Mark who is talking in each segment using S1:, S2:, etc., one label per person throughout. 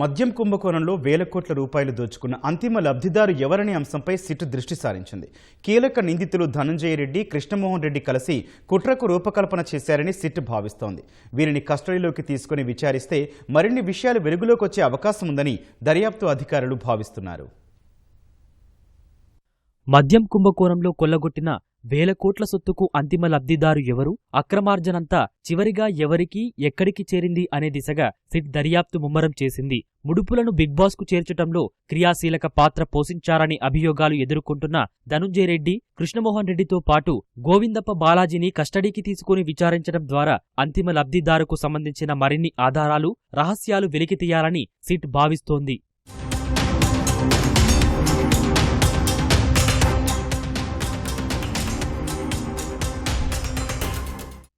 S1: మద్యం కుంభకోణంలో వేల కోట్ల రూపాయలు దోచుకున్న అంతిమ లబ్ధిదారు ఎవరనే అంశంపై సిట్ దృష్టి సారించింది. కీలక నిందితులు ధనంజయ రెడ్డి కృష్ణమోహన్ రెడ్డి కలిసి కుట్రకు రూపకల్పన చేశారని సిట్ భావిస్తోంది. వీరిని కస్టడీలోకి తీసుకుని విచారిస్తే మరిన్ని విషయాలు వెలుగులోకి వచ్చే అవకాశం ఉందని దర్యాప్తు అధికారులు భావిస్తున్నారు.
S2: మద్యం కుంభకోణంలో కొల్లగొట్టిన వేల కోట్ల సొత్తుకు అంతిమ లబ్ధిదారు ఎవరు? అక్రమార్జనంతా చివరిగా ఎవరికి ఎక్కడికి చేరింది అనే దిశగా సిట్ దర్యాప్తు ముమ్మరం చేసింది. ముడుపులను బిగ్ బాస్కు చేర్చటంలో క్రియాశీలక పాత్ర పోషించారని అభియోగాలు ఎదుర్కొంటున్న ధనుంజయ రెడ్డి కృష్ణమోహన్ రెడ్డితో పాటు గోవిందప్ప బాలాజీని కస్టడీకి తీసుకుని విచారించడం ద్వారా అంతిమ లబ్ధిదారుకు సంబంధించిన మరిన్ని ఆధారాలు రహస్యాలు వెలికితీయాలని సిట్ భావిస్తోంది.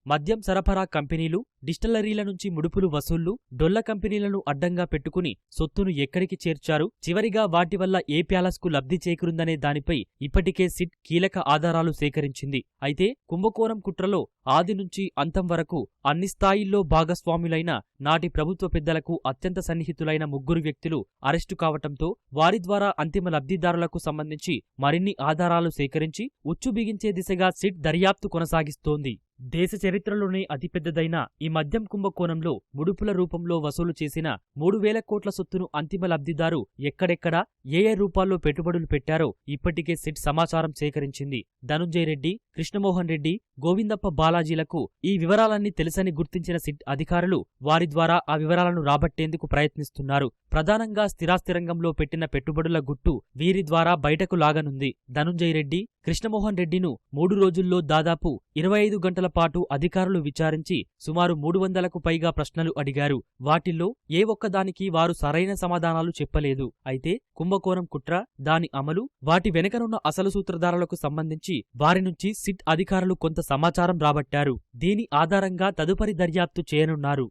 S2: మద్యం సరఫరా కంపెనీలు డిస్టిలరీల నుంచి ముడుపులు వసూళ్ళు డొల్ల కంపెనీలను అడ్డంగా పెట్టుకుని సొత్తును ఎక్కడికి చేర్చారు? చివరిగా వాటి వల్ల ఏ ప్యాలెస్కు లబ్ధి చేకూరుందనే దానిపై ఇప్పటికే సిట్ కీలక ఆధారాలు సేకరించింది. అయితే కుంభకోణం కుట్రలో ఆది నుంచి అంతం వరకు అన్ని స్థాయిల్లో భాగస్వాములైన నాటి ప్రభుత్వ పెద్దలకు అత్యంత సన్నిహితులైన ముగ్గురు వ్యక్తులు అరెస్టు కావటంతో వారి ద్వారా అంతిమ లబ్ధిదారులకు సంబంధించి మరిన్ని ఆధారాలు సేకరించి ఉచ్చు బిగించే దిశగా సిట్ దర్యాప్తు కొనసాగిస్తోంది. దేశ చరిత్రలోనే అతిపెద్దదైన ఈ మద్యం కుంభకోణంలో ముడుపుల రూపంలో వసూలు చేసిన మూడు వేల కోట్ల సొత్తును అంతిమ లబ్ధిదారు ఎక్కడెక్కడ ఏ ఏ రూపాల్లో పెట్టుబడులు పెట్టారో ఇప్పటికే సిట్ సమాచారం సేకరించింది. ధనుంజయ రెడ్డి కృష్ణమోహన్ రెడ్డి గోవిందప్ప బాలాజీలకు ఈ వివరాలన్నీ తెలుసని గుర్తించిన సిట్ అధికారులు వారి ద్వారా ఆ వివరాలను రాబట్టేందుకు ప్రయత్నిస్తున్నారు. ప్రధానంగా స్థిరాస్తి రంగంలో పెట్టిన పెట్టుబడుల గుట్టు వీరి ద్వారా బయటకు లాగనుంది. ధనుంజయ రెడ్డి కృష్ణమోహన్ రెడ్డిను మూడు రోజుల్లో దాదాపు ఇరవై ఐదు గంటల పాటు అధికారులు విచారించి సుమారు మూడు వందలకు పైగా ప్రశ్నలు అడిగారు. వాటిల్లో ఏ ఒక్కదానికి వారు సరైన సమాధానాలు చెప్పలేదు. అయితే కుంభకోణం కుట్ర దాని అమలు వాటి వెనుకనున్న అసలు సూత్రధారులకు సంబంధించి వారి నుంచి సిట్ అధికారులు కొంత సమాచారం రాబట్టారు. దీని ఆధారంగా తదుపరి దర్యాప్తు చేయనున్నారు.